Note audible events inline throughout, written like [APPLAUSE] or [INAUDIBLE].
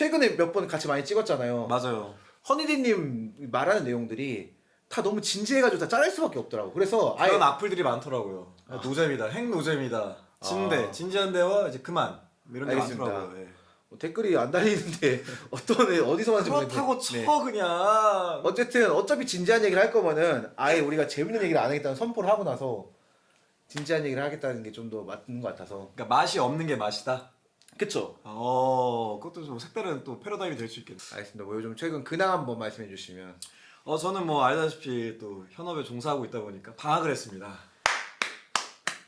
최근에 몇 번 같이 많이 찍었잖아요. 맞아요. 허니디님 말하는 내용들이 다 너무 진지해가지고 다 자를 수밖에 없더라고. 그래서 아예 그런 악플들이 많더라고요. 노잼이다, 핵 노잼이다, 진대, 아. 진지한 대화 이제 그만 이런 게 알겠습니다. 많더라고요. 예. 뭐 댓글이 안 달리는데 [LAUGHS] 어떤 애 어디서 왔는지 그렇다고 모르겠는데. 쳐 네. 그냥. 어쨌든 어차피 진지한 얘기를 할 거면은 아예 우리가 재밌는 얘기를 안 하겠다는 선포를 하고 나서 진지한 얘기를 하겠다는 게 좀 더 맞는 것 같아서. 그러니까 맛이 없는 게 맛이다. 그쵸? 어, 그것도 좀 색다른 또 패러다임이 될 수 있겠네. 알겠습니다. 뭐 요즘 최근 근황 한번 말씀해 주시면. 어, 저는 뭐 알다시피 또 현업에 종사하고 있다 보니까 방학을 했습니다.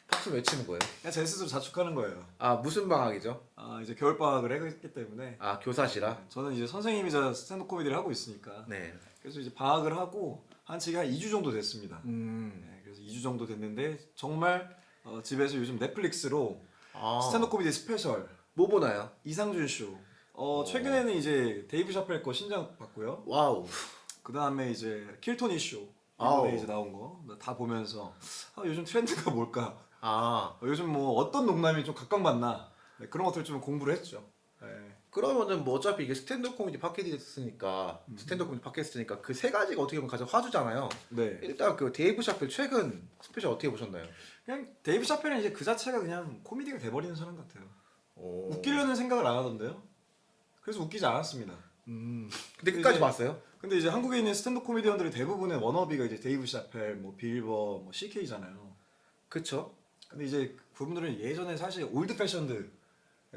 박수 외치는 거예요. 그냥 제 스스로 자축하는 거예요. 아 무슨 방학이죠? 아, 이제 겨울 방학을 했기 때문에 아 교사시라. 저는 이제 선생님이자 스탠드 코미디를 하고 있으니까 네. 그래서 이제 방학을 하고 한 지가 한 2주 정도 됐습니다. 음. 네, 그래서 2주 정도 됐는데 정말 어, 집에서 요즘 넷플릭스로 아. 스탠드 코미디 스페셜 뭐 보나요? 이상준 쇼. 어, 어. 최근에는 이제 데이브 샤펠 거 신작 봤고요. 와우. 그 다음에 이제 킬토니 쇼 아우. 이번에 이제 나온 거 다 보면서 아, 요즘 트렌드가 뭘까? 아 어, 요즘 뭐 어떤 농담이 좀 각광받나? 네, 그런 것들 좀 공부를 했죠. 네. 그러면은 뭐 어차피 이게 스탠드 코미디 팟캐스트니까 스탠드 코미디 팟캐스트니까 그 세 가지가 어떻게 보면 가장 화두잖아요. 네. 일단 그 데이브 샤펠 최근 스페셜 어떻게 보셨나요? 그냥 데이브 샤펠은 이제 그 자체가 그냥 코미디가 돼버리는 사람 같아요. 오. 웃기려는 생각을 안 하던데요. 그래서 웃기지 않았습니다. 음. 근데 끝까지 이제- 봤어요? 근데 이제 한국에 있는 스탠드 코미디언들의 대부분의 워너비가 이제 데이브 샤펠, 뭐 빌버, 뭐 CK잖아요. 그쵸? 근데 이제 그분들은 예전에 사실 올드 패션드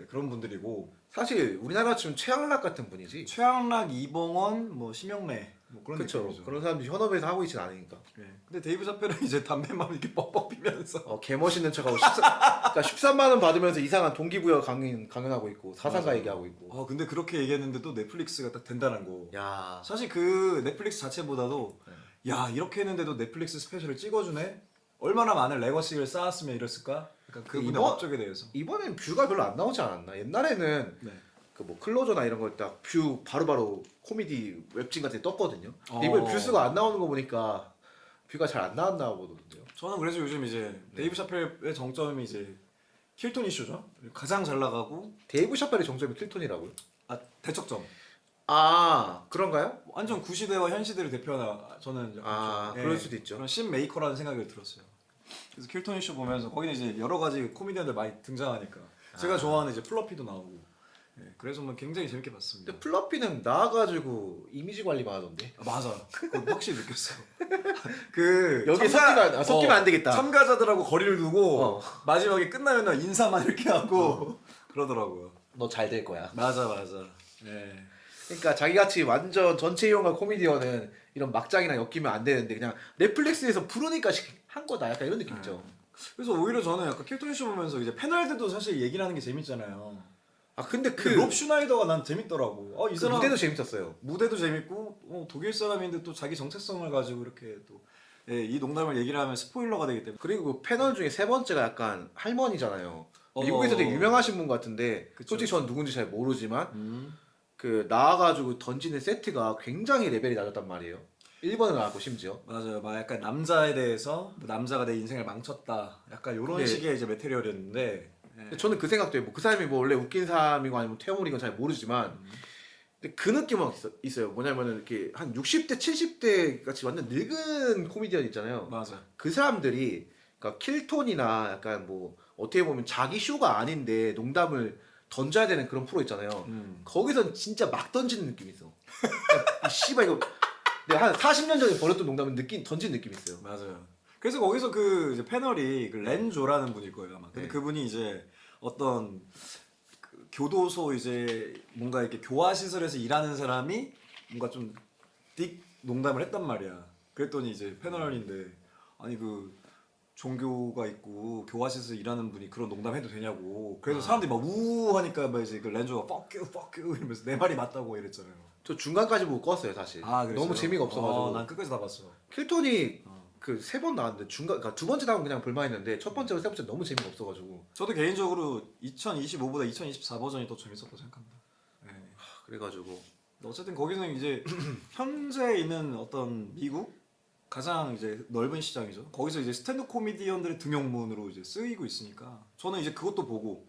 그런 분들이고 사실 우리나라 치면 최양락 같은 분이지. 최양락, 이봉원, 뭐 심영래 뭐 그런 그쵸? 느낌이죠. 그런 사람들이 현업에서 하고 있진 않으니까. 네. 근데 데이브 샤펠은 이제 담배만 이렇게 뻑뻑 피면서 어, 개 멋있는 척하고 14, 그러니까 13만 원 받으면서 이상한 동기부여 강연 강연하고 있고 사상가 맞아요. 얘기하고 있고. 아 근데 그렇게 얘기했는데도 넷플릭스가 딱 된다는 거. 야. 사실 그 넷플릭스 자체보다도 네. 야 이렇게 했는데도 넷플릭스 스페셜을 찍어주네. 얼마나 많은 레거시를 쌓았으면 이랬을까? 약간 그분의 이번- 업적에 대해서. 이번엔 뷰가 별로 안 나오지 않았나? 옛날에는 네. 그 뭐 클로저나 이런 걸 딱 뷰 바로바로 코미디 웹진 같은 데 떴거든요. 근데 어. 이번에 뷰수가 안 나오는 거 보니까 뷰가 잘 안 나왔나 보거든요. 저는 그래서 요즘 이제 네. 데이브 샤펠의 정점이 이제 킬톤 이슈죠. 가장 잘 나가고 데이브 샤펠의 정점이 킬톤이라고요? 아 대척점. 아 그런가요? 완전 구시대와 현시대를 대표하는 저는 약간 아, 좀, 그럴 수도 있죠. 그런 신 메이커라는 생각이 들었어요. 그래서 킬톤 이슈 보면서 거기는 이제 여러 가지 코미디언들 많이 등장하니까 제가 아. 좋아하는 이제 플러피도 나오고 예, 그래서 뭐 굉장히 재밌게 봤습니다. 근데 플러피는 나와가지고 이미지 관리만 하던데. 아, 맞아. 그거 확실히 느꼈어. [LAUGHS] 그 여기 섞이면- 아, 섞이면 안 되겠다. 참가자들하고 거리를 두고 어. 마지막에 끝나면 인사만 이렇게 하고 그러더라고요. 너 잘 될 거야. 맞아 맞아. 예. 그러니까 자기같이 완전 전체 이용한 코미디언은 이런 막장이랑 엮이면 안 되는데 그냥 넷플릭스에서 부르니까 한 거다. 약간 이런 느낌이죠. 그래서 오히려 저는 약간 킬톤 이슈 보면서 이제 패널들도 사실 얘기를 하는 게 재밌잖아요. 아 근데 그그롭 슈나이더가 난 재밌더라고. 어, 이 그 사람 무대도 재밌었어요. 무대도 재밌고 어, 독일 사람인데 또 자기 정체성을 가지고 이렇게 또 예, 이 농담을 얘기를 하면 스포일러가 되기 때문에 그리고 그 패널 중에 세 번째가 약간 할머니잖아요. 어. 미국에서 되게 유명하신 분 같은데 그쵸. 솔직히 전 누군지 잘 모르지만 음. 그 나와가지고 던지는 세트가 굉장히 레벨이 낮았단 말이에요. 1번을 나왔고 심지어. 맞아요. 막 약간 남자에 대해서 뭐 남자가 내 인생을 망쳤다. 약간 이런 네. 식의 이제 메테리얼이었는데 예. 근데 저는 그 생각도 해요. 뭐 그 사람이 뭐 원래 웃긴 사람이고 아니면 태용이건 잘 모르지만 근데 그 느낌은 있어, 있어 요. 뭐냐면은 이렇게 한 60대 70대 같이 완전 늙은 코미디언 있잖아요. 맞아. 그 사람들이 그러니까 킬톤이나 약간 뭐 어떻게 보면 자기 쇼가 아닌데 농담을 던져야 되는 그런 프로 있잖아요. 음. 거기선 진짜 막 던지는 느낌이 있어. 그러니까 이 씨발 이거 내가 한 40년 전에 버렸던 농담을 느낀 던진 느낌이 있어요. 맞아요. 그래서 거기서 그 이제 패널이 그 렌조라는 분일 거예요 아마. 근데 네. 그분이 이제 어떤 그 교도소 이제 뭔가 이렇게 교화 시설에서 일하는 사람이 뭔가 좀 딕 농담을 했단 말이야. 그랬더니 이제 패널인데 아니 그 종교가 있고 교화실에서 일하는 분이 그런 농담 해도 되냐고. 그래서 아. 사람들이 막 우하니까 막 이제 그 렌조가 fuck you, fuck you 이러면서 내 말이 맞다고 이랬잖아요. 저 중간까지 보고 껐어요 사실. 그랬어요? 너무 재미가 없어가지고. 어, 난 끝까지 다 봤어. 킬톤이 어. 그 세 번 나왔는데 중간 그러니까 두 번째 나오면 그냥 볼만했는데 첫 번째와 세 번째 너무 재미가 없어가지고 저도 개인적으로 2025보다 2024 버전이 더 재밌었다고 생각합니다. 네. 그래가지고 어쨌든 거기서는 이제 [CLEARS THROAT] 현재 있는 어떤 미국 가장 이제 넓은 시장이죠. 거기서 이제 스탠드 코미디언들의 등용문으로 이제 쓰이고 있으니까 저는 이제 그것도 보고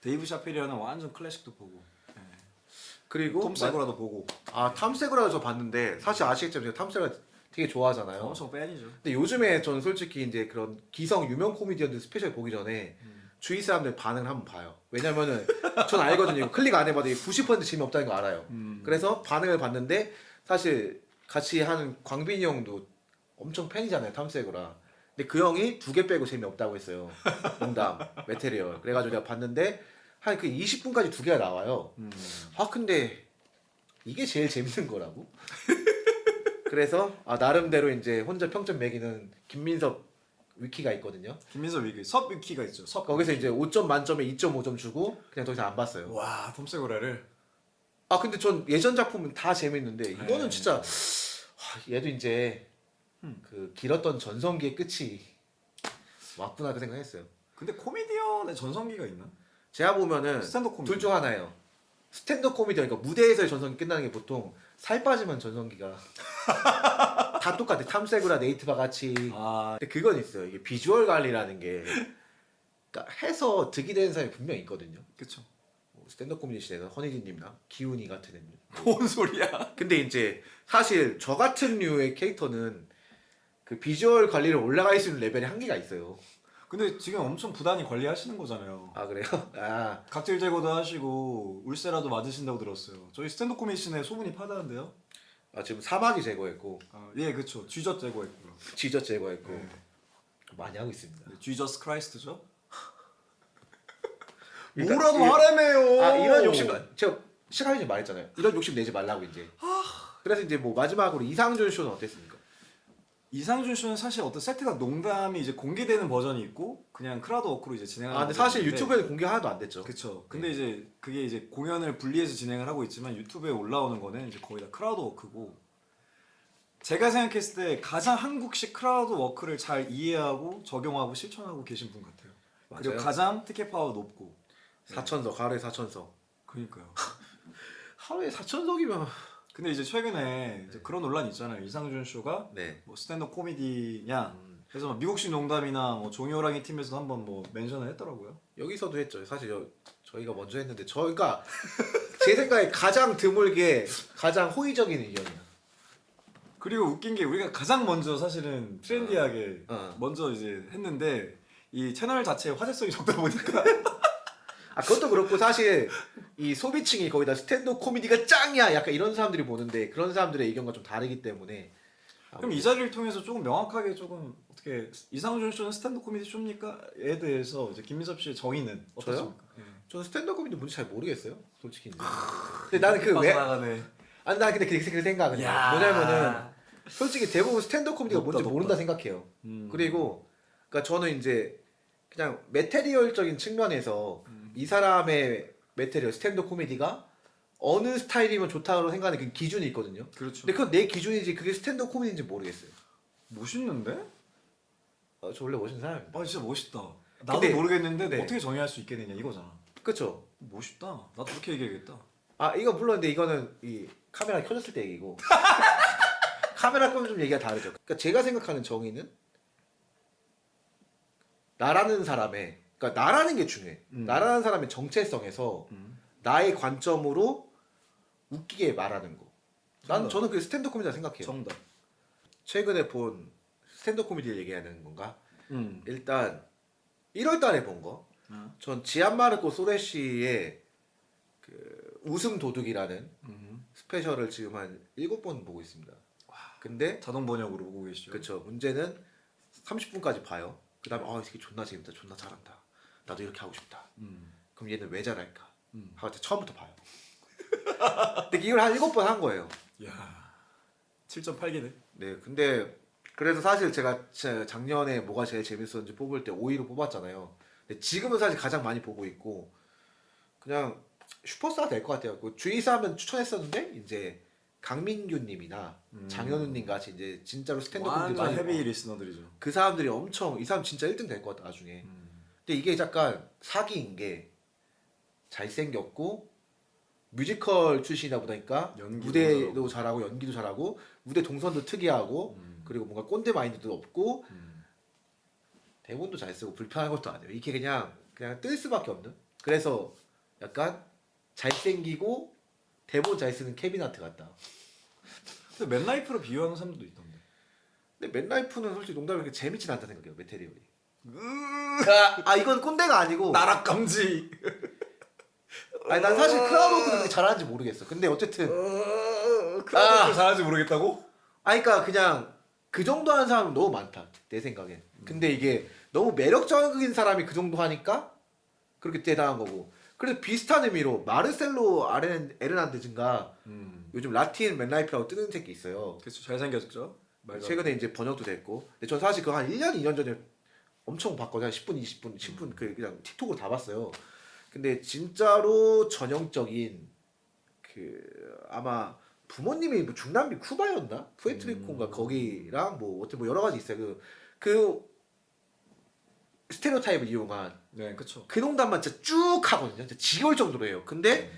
데이브 샤펠이라는 완전 클래식도 보고. 네. 그리고 톰 세고라도 보고 아 탐세그라도 저 봤는데 사실 아시겠지만 제가 탐세그라 되게 좋아하잖아요. 엄청 팬이죠. 근데 요즘에 저는 솔직히 이제 그런 기성 유명 코미디언들 스페셜 보기 전에 주위 사람들 반응을 한번 봐요. 왜냐면은 전 알거든요. 클릭 안 해봐도 90% 재미 없다는 거 알아요. 음. 그래서 반응을 봤는데 사실 같이 하는 광빈이 형도 엄청 팬이잖아요. 탐세그라. 근데 그 형이 두 개 빼고 재미 없다고 했어요. 농담, 메테리얼. 그래가지고 내가 봤는데 한 그 20분까지 두 개가 나와요. 음. 아 근데 이게 제일 재밌는 거라고? 그래서 아 나름대로 이제 혼자 평점 매기는 김민섭 위키가 있거든요. 김민석 위기 섭 위키가 있죠. 섭 거기서 이제 5점 만점에 2.5점 주고 그냥 더 이상 안 봤어요. 와, 톰 세고라를 아 근데 전 예전 작품은 다 재밌는데 이거는 네. 진짜 와, 얘도 이제 음. 그 길었던 전성기의 끝이 왔구나 그 생각했어요. 근데 코미디언의 전성기가 있나? 제가 보면은 스탠드 코미디. 둘 중 하나예요. 스탠드 코미디 그러니까 무대에서의 전성기 끝나는 게 보통 살 빠지면 전성기가 [LAUGHS] 다 똑같아. 탐세구라 네이트바 같이. 아, 근데 그건 있어요. 이게 비주얼 관리라는 게 그러니까 해서 득이 되는 사람이 분명 히 있거든요. 그쵸. 뭐 스탠드 코미디 시대에서 허니디님나 기훈이 같은 애들. 뭔 소리야? 근데 이제 사실 저 같은 류의 캐릭터는 그 비주얼 관리를 올라갈 수 있는 레벨의 한계가 있어요. 근데 지금 엄청 부단히 관리하시는 거잖아요. 아 그래요? [LAUGHS] 아 각질 제거도 하시고 울세라도 맞으신다고 들었어요. 저희 스탠드 코미션에 소문이 파다는데요. 아, 지금 사마귀 제거했고 아, 예, 그쵸. 쥐젖 제거했고요. 지저 제거했고 네. 많이 하고 있습니다. 네, 쥐저스 크라이스트죠. [LAUGHS] 그러니까 뭐라도 하라며요. 아 이런 욕심 제가 시간이 전에 말했잖아요. 이런 욕심 내지 말라고 이제. 그래서 이제 뭐 마지막으로 이상준 쇼는 어땠습니까? 이상준 쇼는 사실 어떤 세트가 농담이 이제 공개되는 버전이 있고 그냥 크라우드 워크로 이제 진행하는. 아 근데 사실 버전인데 유튜브에는 공개 하나도 안 됐죠. 그쵸. 근데 이제 그게 이제 공연을 분리해서 진행을 하고 있지만 유튜브에 올라오는 거는 이제 거의 다 크라우드 워크고 제가 생각했을 때 가장 한국식 크라우드 워크를 잘 이해하고 적용하고 실천하고 계신 분 같아요. 그리고 맞아요. 가장 티켓 파워 높고. 사천석 하루에 사천석. 그러니까요. [LAUGHS] 하루에 사천석이면 근데 이제 최근에 이제 그런 논란이 있잖아요. 이상준 쇼가 네. 뭐 스탠드 코미디냐. 음, 그래서 막 미국식 농담이나 뭐 종이호랑이 팀에서도 한번 뭐 멘션을 했더라고요. 여기서도 했죠. 사실 저, 저희가 먼저 했는데 저희가 [LAUGHS] 제 생각에 가장 드물게 가장 호의적인 의견이야. 그리고 웃긴 게 우리가 가장 먼저 사실은 트렌디하게 어. 먼저 이제 했는데 이 채널 자체의 화제성이 적다 보니까 [LAUGHS] 아 그것도 그렇고 사실 이 소비층이 거의 다 스탠드 코미디가 짱이야 약간 이런 사람들이 보는데 그런 사람들의 의견과 좀 다르기 때문에 그럼 이 자리를 통해서 조금 명확하게 조금 어떻게 이상준 쇼는 스탠드 코미디 쇼입니까?에 대해서 이제 김민섭 씨의 정의는 어떻습니까? 예. 저는 스탠드 코미디 뭔지 잘 모르겠어요 솔직히 이제. 근데 나는 그왜 빠져나가네. 아니 나 근데 그, 그 생각은 야. 뭐냐면은 솔직히 대부분 스탠드 코미디가 높다, 뭔지 높다. 모른다 생각해요 음. 그리고 그러니까 저는 이제 그냥 메테리얼적인 측면에서 음. 이 사람의 메테리얼 스탠드 코미디가 어느 스타일이면 좋다고 생각하는 그 기준이 있거든요 그렇죠. 근데 그건 내 기준이지 그게 스탠드 코미디인지 모르겠어요 멋있는데? 어, 저 원래 멋있는 사람입니다 아 진짜 멋있다. 나도 근데- 모르겠는데 네. 어떻게 정의할 수 있겠느냐 이거잖아. 그쵸? 멋있다. 나도 그렇게 얘기해야겠다. 아 이거 물론 근데 이거는 이 카메라 켜졌을 때 얘기고 [LAUGHS] 카메라 끄면 좀 얘기가 다르죠. 그러니까 제가 생각하는 정의는 나라는 사람의 그러니까 나라는 게 중요해. 음. 나라는 사람의 정체성에서 음. 나의 관점으로 웃기게 말하는 거. 난 정답. 저는 그게 스탠드 코미디라 생각해요. 정답. 최근에 본 스탠드 코미디를 얘기하는 건가? 음. 일단 1월 달에 본 거. 음. 전 지안마르코 소레시의 그 웃음 도둑이라는 음. 스페셜을 지금 한 일곱 번 보고 있습니다. 근데 자동 번역으로 보고 계시죠. 그쵸 문제는 30분까지 봐요. 그다음에 아, 이 새끼 존나 재밌다, 존나 잘한다. 나도 이렇게 하고 싶다. 음. 그럼 얘는 왜 잘할까? 음. 하고 처음부터 봐요. 근데 이걸 한 일곱 번 한 거예요. 야. 7.8개네. 네, 근데 그래서 사실 제가 제 작년에 뭐가 제일 재밌었는지 뽑을 때 5위로 뽑았잖아요. 근데 지금은 사실 가장 많이 보고 있고 그냥 슈퍼스타 될 것 같아요. 그 주의사 하면 추천했었는데 이제 강민규님이나 음. 장현우님 같이 이제 진짜로 스탠드 코미디 완전 많이 헤비 리스너들이죠. 그 사람들이 엄청 이 사람 진짜 1등 될 것 같아 나중에. 음. 근데 이게 약간 사기인 게 잘생겼고 뮤지컬 출신이다 보니까 연기도 무대도 잘하고 연기도 잘하고 무대 동선도 특이하고 음. 그리고 뭔가 꼰대 마인드도 없고 음. 대본도 잘 쓰고 불편한 것도 아니에요. 이게 그냥 그냥 뜰 수밖에 없는. 그래서 약간 잘생기고 대본 잘 쓰는 케빈 하트 같다. 근데 맨라이프로 비유하는 사람들도 있던데. 근데 맨라이프는 솔직히 농담이 그렇게 재밌진 않다 생각해요 메테리얼이. 아, 아 이건 꼰대가 아니고. 나락 감지. [LAUGHS] 아니 난 사실 크라우드워크를 그렇게 잘하는지 모르겠어. 근데 어쨌든 크라우드 아. 잘하는지 모르겠다고? 아니 그러니까 그냥 그 정도 하는 사람은 너무 많다 내 생각엔. 근데 이게 너무 매력적인 사람이 그 정도 하니까 그렇게 대단한 거고. 그래서 비슷한 의미로 마르셀로 아렌 에르난데즈인가 음. 요즘 라틴 맨라이프라고 뜨는 새끼 있어요. 그렇죠. 잘생겼죠. 말도 안 최근에 이제 번역도 됐고. 근데 전 사실 그거 한 1년 2년 전에 엄청 봤거든요. 한 10분 20분 10분 그 그냥 틱톡으로 다 봤어요. 근데 진짜로 전형적인 그 아마 부모님이 뭐 중남미 쿠바였나? 푸에트리코인가 음. 거기랑 뭐 어떻게 뭐 여러 가지 있어요. 그, 그 스테레오타입을 이용한 네, 그렇죠. 그 농담만 진짜 쭉 하거든요. 진짜 지겨울 정도로 해요. 근데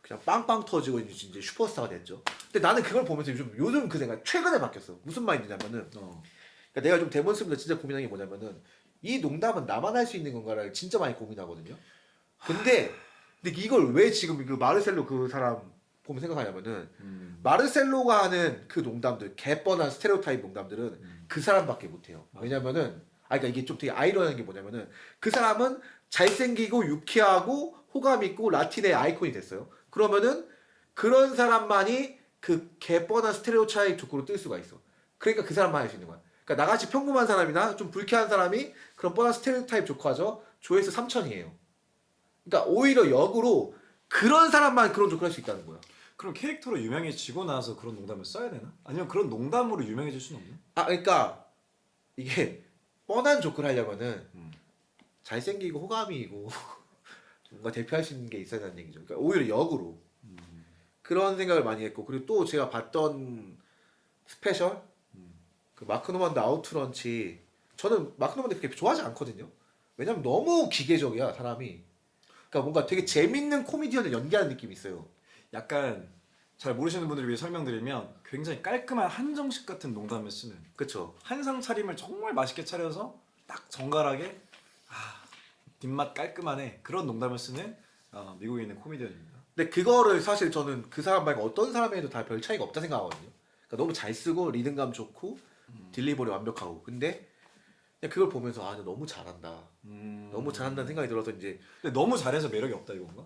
그냥 빵빵 터지고 이제 이제 슈퍼스타가 됐죠. 근데 나는 그걸 보면서 요즘 요즘 그 생각 최근에 바뀌었어. 무슨 마인드냐면은 어. 그러니까 내가 좀 대본 쓰면서 진짜 고민한 게 뭐냐면은 이 농담은 나만 할 수 있는 건가를 진짜 많이 고민하거든요. 근데 근데 이걸 왜 지금 그 마르셀로 그 사람 보면 생각하냐면은 음. 마르셀로가 하는 그 농담들 개뻔한 스테레오타입 농담들은 음. 그 사람밖에 못해요. 왜냐면은 아 그러니까 이게 좀 되게 아이러니한 게 뭐냐면은 그 사람은 잘생기고 유쾌하고 호감 있고 라틴의 아이콘이 됐어요. 그러면은 그런 사람만이 그 개뻔한 스테레오타입 조건으로 뜰 수가 있어. 그러니까 그 사람만 할 수 있는 거야. 그러니까 나같이 평범한 사람이나 좀 불쾌한 사람이 그런 뻔한 스테레오타입 조커하죠. 조회수 3천이에요. 그러니까 오히려 역으로 그런 사람만 그런 조커를 할 수 있다는 거야. 그럼 캐릭터로 유명해지고 나서 그런 농담을 써야 되나? 아니면 그런 농담으로 유명해질 수는 없나? 아 그러니까 이게 뻔한 조크를 하려면은 음. 잘생기고 호감이 있고 [LAUGHS] 뭔가 대표할 수 있는 게 있어야 되는 얘기죠. 그러니까 오히려 역으로 음. 그런 생각을 많이 했고 그리고 또 제가 봤던 스페셜 음. 그 마크 노만드 아우트런치 저는 마크 노만드 그렇게 좋아하지 않거든요. 왜냐면 너무 기계적이야 사람이. 그러니까 뭔가 되게 재밌는 코미디언을 연기하는 느낌이 있어요. 약간 잘 모르시는 분들을 위해 설명드리면 굉장히 깔끔한 한정식 같은 농담을 쓰는 그쵸? 한상 차림을 정말 맛있게 차려서 딱 정갈하게 아 뒷맛 깔끔하네 그런 농담을 쓰는 어, 미국에 있는 코미디언입니다. 근데 그거를 사실 저는 그 사람 말고 어떤 사람에도 다 별 차이가 없다 생각하거든요. 그러니까 너무 잘 쓰고 리듬감 좋고 딜리버리 완벽하고. 근데 그냥 그걸 보면서 아, 너 너무 잘한다. 음. 너무 잘한다는 생각이 들어서 이제 근데 너무 잘해서 매력이 없다 이건가?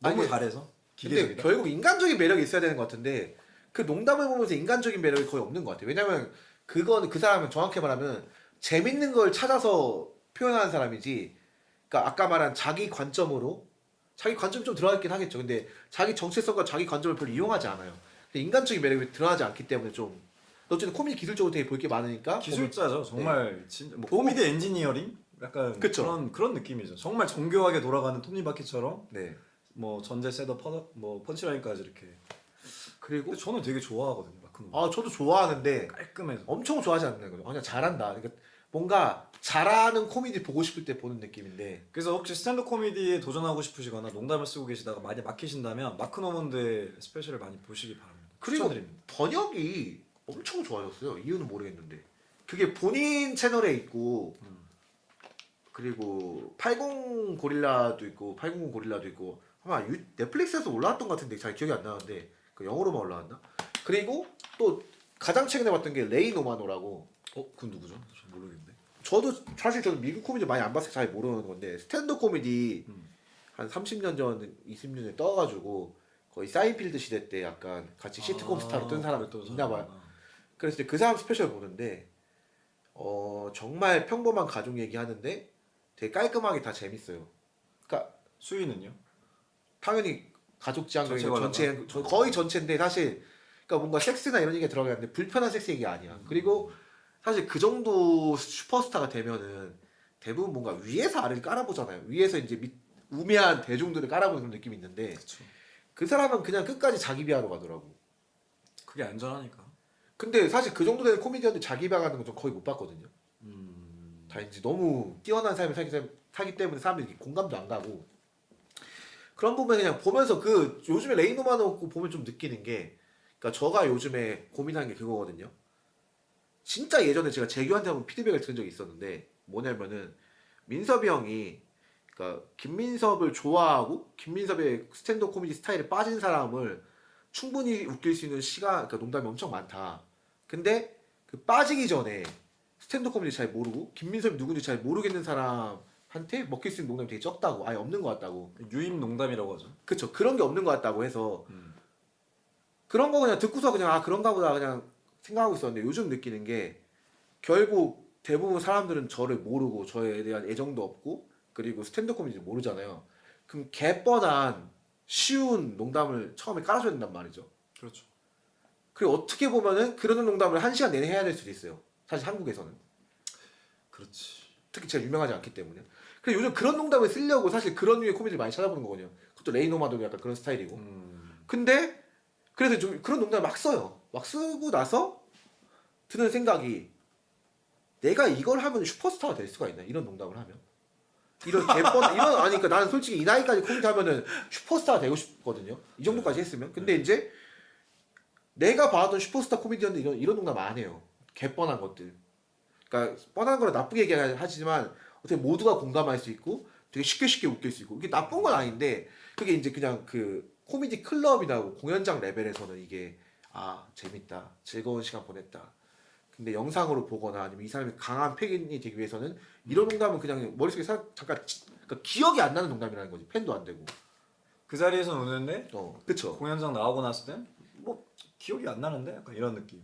너무 아니, 잘해서 근데 기계적이다. 결국 인간적인 매력이 있어야 되는 것 같은데 그 농담을 보면서 인간적인 매력이 거의 없는 것 같아요. 왜냐면 그건 그 사람은 정확히 말하면 재밌는 걸 찾아서 표현하는 사람이지. 그러니까 아까 말한 자기 관점으로 자기 관점 좀 들어가긴 하겠죠. 근데 자기 정체성과 자기 관점을 별로 이용하지 않아요. 근데 인간적인 매력이 드러나지 않기 때문에 좀 어쨌든 코미디 기술적으로 되게 볼 게 많으니까 기술자죠. 정말 진짜 뭐 네. 코미디 엔지니어링 약간 그쵸. 그런 그런 느낌이죠. 정말 정교하게 돌아가는 토니바퀴처럼 네. 뭐 전제 셋업 퍼, 뭐 펀치라인까지 이렇게. 그리고 근데 저는 되게 좋아하거든요. 마크노. 아 저도 좋아하는데 깔끔해서. 엄청 좋아하지 않는 거죠. 그냥 잘한다. 그러니까 뭔가 잘하는 코미디 보고 싶을 때 보는 느낌인데 그래서 혹시 스탠드 코미디에 도전하고 싶으시거나 농담을 쓰고 계시다가 많이 막히신다면 마크 노먼드의 스페셜을 많이 보시기 바랍니다. 그리고 추천드립니다. 번역이 엄청 좋아졌어요. 이유는 모르겠는데 그게 본인 채널에 있고 음. 그리고 80 고릴라도 있고 800 고릴라도 있고 아마 유, 넷플릭스에서 올라왔던 것 같은데 잘 기억이 안 나는데 그 영어로만 올라왔나? 그리고 또 가장 최근에 봤던 게 레이 노마노라고 어, 그건 누구죠? 저 모르겠는데. 저도 사실 저는 미국 코미디 많이 안 봐서 잘 모르는 건데 스탠드 코미디 음. 한 30년 전, 20년 전에 떠가지고 거의 사인필드 시대 때 약간 같이 시트콤 아, 스타로 뜬 사람 그랬던 있나 봐요. 그래서 이제 그 사람 스페셜 보는데 어 정말 평범한 가족 얘기하는데 되게 깔끔하게 다 재밌어요. 그러니까 수위는요? 당연히 가족 지향적인 전체 전체? 전- 거의 전체인데 사실 그러니까 뭔가 섹스나 이런 얘기가 들어가는데 불편한 섹스 얘기 아니야. 음. 그리고 사실 그 정도 슈퍼스타가 되면은 대부분 뭔가 위에서 아래를 깔아보잖아요. 위에서 이제 밑, 우매한 대중들을 깔아보는 그런 느낌이 있는데 그렇죠. 그 사람은 그냥 끝까지 자기 비하로 가더라고. 그게 안전하니까. 근데 사실 그 정도 되는 코미디언들 자기 비하하는 건좀 거의 못 봤거든요. 음. 다 이제 너무 뛰어난 삶을 살기, 때- 살기 때문에 사람들이 공감도 안 가고 그런 부분 그냥 보면서 그 요즘에 레이노만 오고 보면 좀 느끼는 게 그러니까 저가 요즘에 고민하는 게 그거거든요. 진짜 예전에 제가 재규한테 한번 피드백을 들은 적이 있었는데 뭐냐면은 민섭이 형이 그러니까 김민섭을 좋아하고 김민섭의 스탠드 코미디 스타일에 빠진 사람을 충분히 웃길 수 있는 시간, 그러니까 농담이 엄청 많다. 근데 그 빠지기 전에 스탠드 코미디 잘 모르고 김민섭이 누군지 잘 모르겠는 사람한테 먹힐 수 있는 농담이 되게 적다고, 아예 없는 것 같다고. 유임 농담이라고 하죠. 그쵸 그런 게 없는 것 같다고 해서 음. 그런 거 그냥 듣고서 그냥 아 그런가 보다 그냥 생각하고 있었는데 요즘 느끼는 게 결국 대부분 사람들은 저를 모르고 저에 대한 애정도 없고 그리고 스탠드 코미디 모르잖아요. 그럼 개뻔한 쉬운 농담을 처음에 깔아줘야 된단 말이죠. 그렇죠. 그리고 어떻게 보면은 그런 농담을 한 시간 내내 해야 될 수도 있어요. 사실 한국에서는 그렇지. 특히 제가 유명하지 않기 때문에. 그래서 요즘 그런 농담을 쓰려고 사실 그런 류의 코미디를 많이 찾아보는 거거든요. 그것도 레이노마도 약간 그런 스타일이고. 음. 근데 그래서 좀 그런 농담 막 써요. 막 쓰고 나서 드는 생각이 내가 이걸 하면 슈퍼스타가 될 수가 있나? 이런 농담을 하면 이런 개뻔 [LAUGHS] 이런 아니 그러니까 나는 솔직히 이 나이까지 코미디 하면은 슈퍼스타가 되고 싶거든요. 이 정도까지 했으면. 근데 이제 내가 봐왔던 슈퍼스타 코미디언들 이런 이런 농담 안 해요. 개뻔한 것들. 그러니까 뻔한 거를 나쁘게 얘기하지만 어떻게 모두가 공감할 수 있고 되게 쉽게 쉽게 웃길 수 있고 이게 나쁜 건 아닌데 그게 이제 그냥 그 코미디 클럽이나 뭐 공연장 레벨에서는 이게 아 재밌다. 즐거운 시간 보냈다. 근데 영상으로 보거나 아니면 이 사람이 강한 팬이 되기 위해서는 이런 농담은 그냥 머릿속에 사, 잠깐 치- 그러니까 기억이 안 나는 농담이라는 거지. 팬도 안 되고. 그 자리에서 노는데 어 그쵸. 공연장 나오고 났을 땐뭐 기억이 안 나는데 약간 이런 느낌.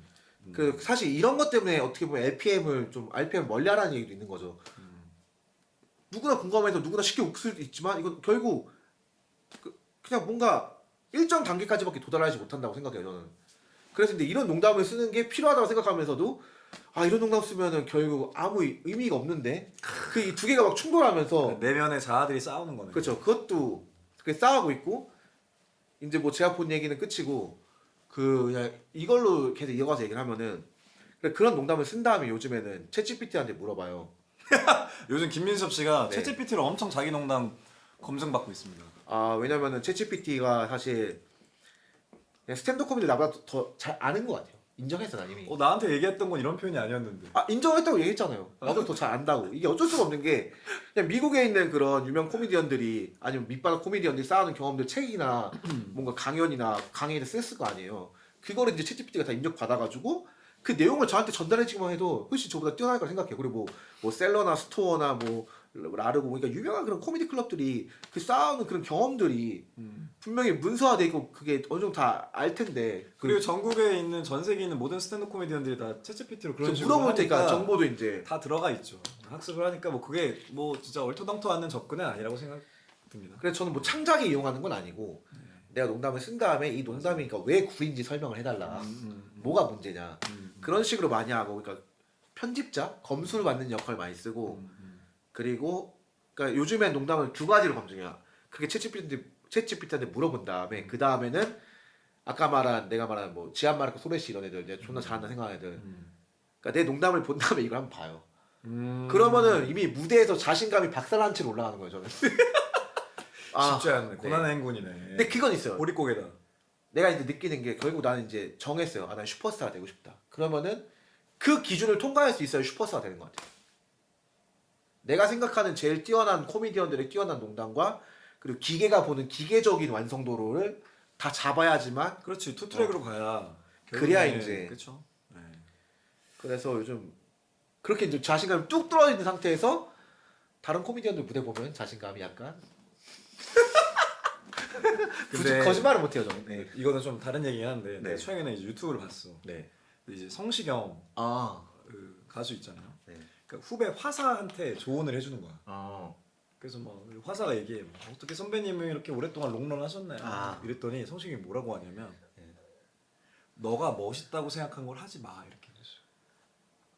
음. 그 사실 이런 것 때문에 어떻게 보면 LPM을 좀 RPM 멀리하라는 얘기도 있는 거죠 음. 누구나 공감해서 누구나 쉽게 웃을 수도 있지만 이건 결국 그, 그냥 뭔가 일정 단계까지밖에 도달하지 못한다고 생각해요 저는. 그래서 근데 이런 농담을 쓰는 게 필요하다고 생각하면서도 아 이런 농담 쓰면은 결국 아무 의- 의미가 없는데 그 이 두 개가 막 충돌하면서 내면의 자아들이 싸우는 거네. 그렇죠 그것도 그 싸우고 있고 이제 뭐 제가 본 얘기는 끝이고 그 그냥 이걸로 계속 이어가서 얘기를 하면은 그래, 그런 농담을 쓴 다음에 요즘에는 챗GPT한테 물어봐요. [LAUGHS] 요즘 김민섭 씨가 네. 채찌피티로 엄청 자기 농담 검증받고 있습니다. 아 왜냐면은 챗GPT가 사실 그냥 스탠드 코미디 나보다 더 잘 아는 것 같아요. 인정했어 난 이미. 어 나한테 얘기했던 건 이런 표현이 아니었는데. 아 인정했다고 얘기했잖아요. 나도 더 잘 안다고. 이게 어쩔 수가 없는 게 그냥 미국에 있는 그런 유명 코미디언들이 아니면 밑바닥 코미디언들이 쌓아놓은 경험들 책이나 [CLEARS THROAT] 뭔가 강연이나 강의에 쓸 거 아니에요. 그거를 이제 챗GPT가 다 입력 받아가지고 그 내용을 저한테 전달해주기만 해도 훨씬 저보다 뛰어날 거라 생각해요. 그리고 뭐, 뭐 셀러나 스토어나 뭐 라르고 그러니까 유명한 그런 코미디 클럽들이 그 쌓아놓은 그런 경험들이 음. 분명히 문서화돼 있고 그게 어느 정도 다 알 텐데. 그리고 전국에 있는 전 세계에 있는 모든 스탠드 코미디언들이 다 채찌피티로 그런 그 식으로 물어볼 테니까 하니까 정보도 이제 다 들어가 있죠. 학습을 하니까 뭐 그게 뭐 진짜 얼토당토 않는 접근은 아니라고 생각됩니다. 그래서 저는 뭐 창작에 이용하는 건 아니고 내가 농담을 쓴 다음에 이 농담이 그러니까 왜 구인지 설명을 해달라. 음, 음, 뭐가 문제냐. 음, 그런 식으로 많이 하고 그러니까 편집자 검수를 받는 역할 많이 쓰고 음, 음. 그리고 그러니까 요즘엔 농담을 두 가지로 검증해요. 그게 챗GPT한테 챗GPT한테 물어본 다음에 그 다음에는 아까 말한 내가 말한 뭐 지안마르크 소레시 이런 애들 내가 존나 잘한다 생각하는 애들 음. 그러니까 내 농담을 본 다음에 이걸 한번 봐요 음. 그러면은 이미 무대에서 자신감이 박살난 채로 올라가는 거예요 저는 [LAUGHS] 아, 쉽지 않네. 네. 고난의 행군이네. 근데 그건 있어요 보릿고개다. 내가 이제 느끼는 게 결국 나는 이제 정했어요. 아, 난 슈퍼스타가 되고 싶다. 그러면은 그 기준을 통과할 수 있어야 슈퍼스타가 되는 것 같아요. 내가 생각하는 제일 뛰어난 코미디언들의 뛰어난 농담과 그리고 기계가 보는 기계적인 완성도를 다 잡아야지만 그렇지 투 트랙으로 가야. 그래야 결국에- 이제. 그렇죠. 네. 그래서 요즘 그렇게 이제 자신감이 뚝 떨어지는 상태에서 다른 코미디언들 무대 보면 자신감이 약간 [LAUGHS] 굳이 근데- 거짓말을 못해요 저는. 네. 이거는 좀 다른 얘기긴 한데 네. 내가 최근에 이제 유튜브를 봤어. 네. 근데 이제 성시경 아. 그 가수 있잖아요. 네. 그러니까 후배 화사한테 조언을 해주는 거야. 아. 그래서 뭐 화사가 얘기해 뭐 어떻게 선배님이 이렇게 오랫동안 롱런 하셨나요? 아. 이랬더니 성시경이 뭐라고 하냐면 네. 너가 멋있다고 생각한 걸 하지 마 이렇게 했어요.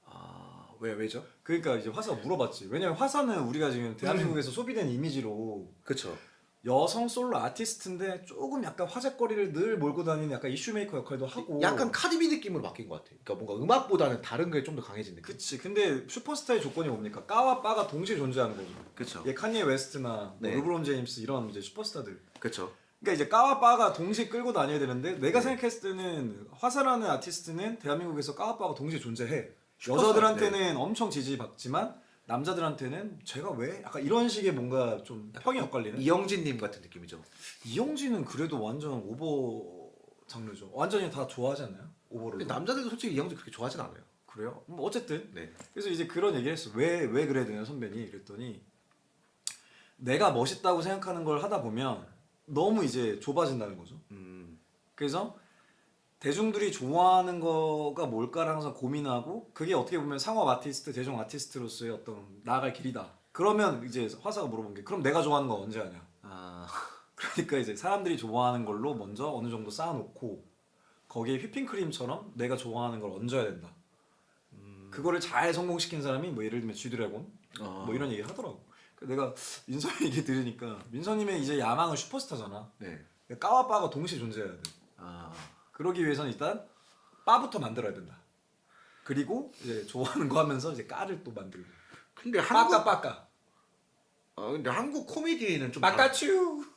아. 왜 왜죠? 그러니까 이제 화사가 물어봤지. 왜냐면 화사는 우리가 지금 음. 대한민국에서 소비된 이미지로 그쵸. 여성 솔로 아티스트인데 조금 약간 화제거리를 늘 몰고 다니는 약간 이슈메이커 역할도 하고 약간 카디비 느낌으로 바뀐 것 같아. 그러니까 뭔가 음악보다는 다른 게 좀 더 강해진 느낌. 그치 근데 슈퍼스타의 조건이 뭡니까 까와 빠가 동시에 존재하는 거죠 그쵸. 얘 카니에 웨스트나 뭐 네. 르브론 제임스 이런 이제 슈퍼스타들 그쵸. 그러니까 이제 까와 빠가 동시에 끌고 다녀야 되는데 내가 생각했을 때는 화사라는 아티스트는 대한민국에서 까와 빠가 동시에 존재해 슈퍼스타, 여자들한테는 엄청 지지받지만 남자들한테는 제가 왜 약간 이런 식의 뭔가 좀 평이 엇갈리는 이영진님 같은 느낌이죠. 이영진은 그래도 완전 오버 장르죠. 완전히 다 좋아하지 않나요? 오버롤. 근데 남자들도 솔직히 이영재 그렇게 좋아하진 않아요. 그래요? 뭐 어쨌든 네. 그래서 이제 그런 얘기를 했어. 왜 왜 그래야 되냐 선배니? 그랬더니 내가 멋있다고 생각하는 걸 하다 보면 너무 이제 좁아진다는 거죠. 음. 그래서 대중들이 좋아하는 거가 뭘까를 항상 고민하고 그게 어떻게 보면 상업 아티스트, 대중 아티스트로서의 어떤 나아갈 길이다. 그러면 이제 화사가 물어본 게 그럼 내가 좋아하는 거 언제 하냐? 아. [LAUGHS] 그러니까 이제 사람들이 좋아하는 걸로 먼저 어느 정도 쌓아놓고 거기에 휘핑크림처럼 내가 좋아하는 걸 얹어야 된다. 그거를 잘 성공시킨 사람이 뭐 예를 들면 쥐드래곤 어. 뭐 이런 얘기 하더라고. 그래서 내가 민선 얘기 들으니까 민선님의 이제 야망은 슈퍼스타잖아. 네. 까와 빠가 동시에 존재해야 돼. 아. 그러기 위해서는 일단 빠부터 만들어야 된다. 그리고 이제 좋아하는 거 하면서 이제 까를 또 만들고. 근데 한국 빠까 빠까. 아 근데 한국 코미디는 좀 빠까츄. 다-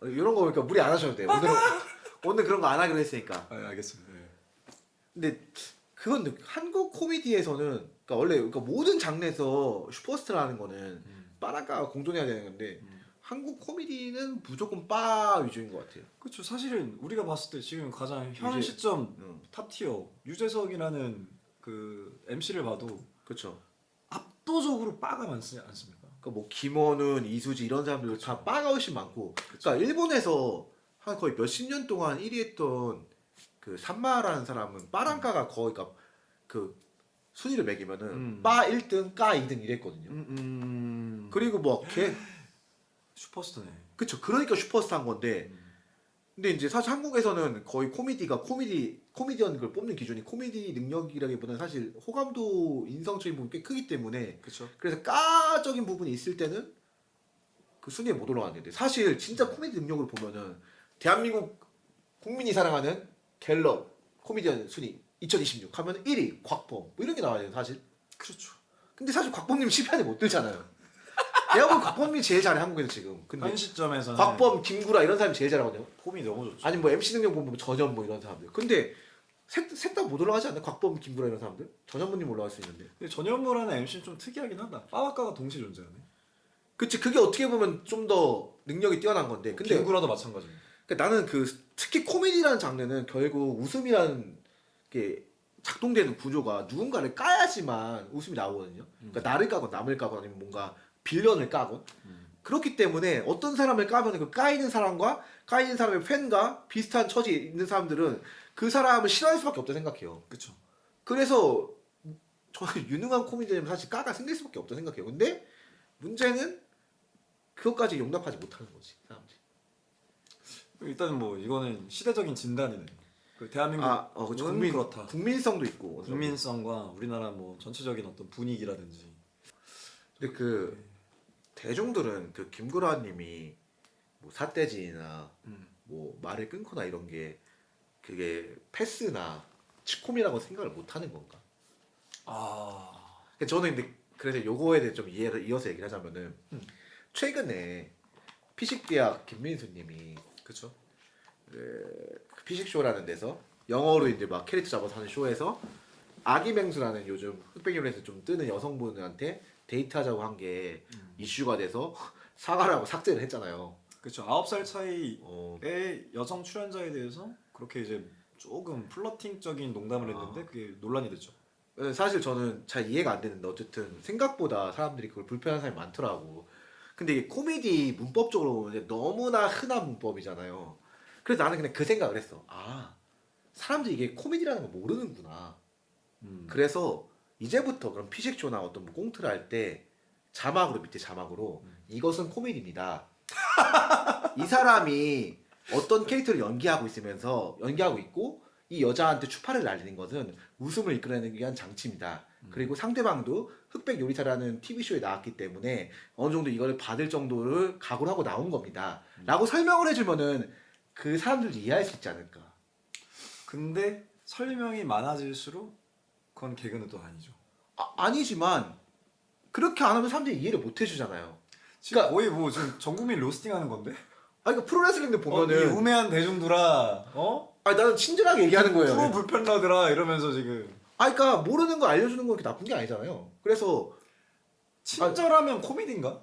어, 이런 거 그러니까 무리 안 하셔도 돼요. 오늘 오늘 그런 거 안 하기로 했으니까. 아, 알겠습니다. 네. 근데 그건 느- 한국 코미디에서는 그러니까 원래 그러니까 모든 장르에서 슈퍼스타라는 거는 음. 빠라가 공존해야 되는 건데 음. 한국 코미디는 무조건 빠 위주인 것 같아요. 그렇죠. 사실은 우리가 봤을 때 지금 가장 현 유재- 시점 응. 탑 티어 유재석이라는 그 MC를 봐도 그렇죠. 압도적으로 빠가 많지 않습니까? 그러니까 뭐 김원훈, 이수지 이런 사람들 다 빠가 훨씬 많고. 그러니까 일본에서 한 거의 몇십 년 동안 1위 했던 그 산마라는 사람은 빠랑까가 거의 그러니까 그 순위를 매기면은 음. 빠 1등, 까 2등 이랬거든요. 음, 음. 그리고 뭐 걔 슈퍼스타네. 그쵸 그러니까 슈퍼스타인 건데 음. 근데 이제 사실 한국에서는 거의 코미디가 코미디 코미디언 걸 뽑는 기준이 코미디 능력이라기보다는 사실 호감도 인성적인 부분이 꽤 크기 때문에 그렇죠. 그래서 까적인 부분이 있을 때는 그 순위에 못 올라가는데 사실 진짜 코미디 능력으로 보면은 대한민국 국민이 사랑하는 갤럽 코미디언 순위 2026 하면 1위 곽범 뭐 이런 게 나와야 돼요 사실 그렇죠. 근데 사실 곽범님 10위 안에 못 들잖아요 내가 보면 곽범이 제일 잘해 한국에서 지금 근데 현 시점에서는 곽범 김구라 이런 사람이 제일 잘하거든요 폼이 너무 좋죠. 아니 뭐 MC 능력 보면 전현 뭐 이런 사람들. 근데 셋셋다못 올라가지 않나? 곽범, 김구라 이런 사람들? 전현무님 올라갈 수 있는데. 근데 전현무라는 MC는 좀 특이하긴 하다. 빠와까가 동시에 존재하네. 그치 그게 어떻게 보면 좀 더 능력이 뛰어난 건데. 근데 김구라도 마찬가지고. 그러니까 나는 그 특히 코미디라는 장르는 결국 웃음이라는 게 작동되는 구조가 누군가를 까야지만 웃음이 나오거든요. 그러니까 나를 까건 남을 까건 아니면 뭔가 빌런을 까건 그렇기 때문에 어떤 사람을 까면 그 까이는 사람과 까이는 사람의 팬과 비슷한 처지에 있는 사람들은 그 사람을 싫어할 수밖에 없다 생각해요. 그렇죠. 그래서 저는 유능한 코미디는 사실 까가 생길 수밖에 없다 생각해요. 근데 문제는 그것까지 용납하지 못하는 거지 사람들이. 일단 뭐 이거는 시대적인 진단이네. 그 대한민국 아, 어, 그쵸. 국민 그렇다. 국민성도 있고. 국민성과 우리나라 뭐 전체적인 어떤 분위기라든지. 근데 그 대중들은 그 김구라님이 뭐 사태지나 음. 뭐 말을 끊거나 이런 게 그게 패스나 치콤이라고 생각을 못 하는 건가? 아. 그러니까 저는 근데 그래서 요거에 대해 좀 이해를 이어서 얘기를 하자면은 음. 최근에 피식대학 김민수님이 그렇죠. 그 피식쇼라는 데서 영어로 이제 막 캐릭터 잡아서 하는 쇼에서 아기 맹수라는 요즘 흑백요리에서 좀 뜨는 여성분한테 데이트하자고 한 게 음. 이슈가 돼서 [LAUGHS] 사과를 하고 삭제를 했잖아요. 그렇죠. 아홉 살 차이의 어, 여성 출연자에 대해서 그렇게 이제 조금 플러팅적인 농담을 아. 했는데 그게 논란이 됐죠. 사실 저는 잘 이해가 안 되는데 어쨌든 생각보다 사람들이 그걸 불편한 사람이 많더라고. 근데 이게 코미디 문법적으로 이제 너무나 흔한 문법이잖아요. 그래서 나는 그냥 그 생각을 했어. 아 사람들이 이게 코미디라는 걸 모르는구나. 음. 그래서 이제부터 그런 피식쇼나 어떤 뭐 꽁트를 할 때 자막으로 밑에 자막으로 음. 이것은 코미디입니다. [LAUGHS] 이 사람이 어떤 캐릭터를 연기하고 있으면서 연기하고 있고 이 여자한테 추파를 날리는 것은 웃음을 이끌어내기 위한 장치입니다. 음. 그리고 상대방도 흑백 요리사라는 TV 쇼에 나왔기 때문에 어느 정도 이거를 받을 정도를 각오를 하고 나온 겁니다. 음. 라고 설명을 해주면은 그 사람들도 이해할 수 있지 않을까. 근데 설명이 많아질수록 그건 개그는 또 아니죠. 아, 아니지만 그렇게 안 하면 사람들이 이해를 못 해주잖아요. 지금 그러니까- 거의 뭐 지금 전 국민 로스팅하는 건데? 아 그러니까 프로레슬링도 어, 이 보면은 우매한 대중들아, 어? 아 나는 친절하게 얘기하는 거예요. 프로 불편러들아 이러면서 지금 아 그러니까 모르는 거 알려주는 건 그렇게 나쁜 게 아니잖아요. 그래서 친절하면 코미디인가?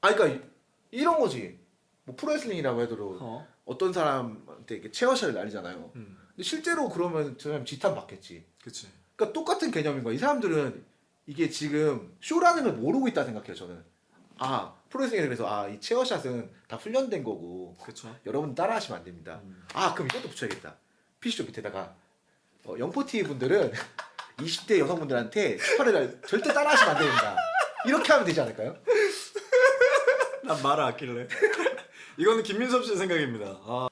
아 그러니까 이런 거지. 뭐 프로레슬링이라고 해도 어. 어떤 사람한테 이렇게 체어샷을 날리잖아요. 음, 근데 실제로 그러면 저 사람 지탄 받겠지. 그치. 그러니까 똑같은 개념인 거야. 이 사람들은 이게 지금 쇼라는 걸 모르고 있다 생각해요. 저는. 아 프로레슬링에서 그래서 아 이 체어샷은 다 훈련된 거고 그쵸. 여러분 따라하시면 안 됩니다. 음. 아 그럼 이것도 붙여야겠다. 피시조 밑에다가 어, 영포티 분들은 [LAUGHS] 20대 여성분들한테 슈퍼를 절대 따라하시면 안 됩니다. 이렇게 하면 되지 않을까요? [LAUGHS] 난 말을 아낄래. [LAUGHS] 이거는 김민섭 씨의 생각입니다. 아,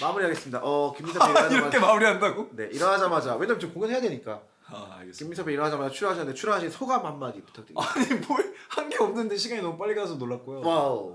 마무리하겠습니다. 어 김민섭이 일어나자마자 이렇게 마무리한다고? 네 일어나자마자 왜냐면 좀 공연해야 되니까 아 알겠습니다. 김민섭이 일어나자마자 출연하셨는데 출연하신 소감 한마디 부탁드립니다. 아니 뭘 한 게 없는데 시간이 너무 빨리 가서 놀랐고요. 와우.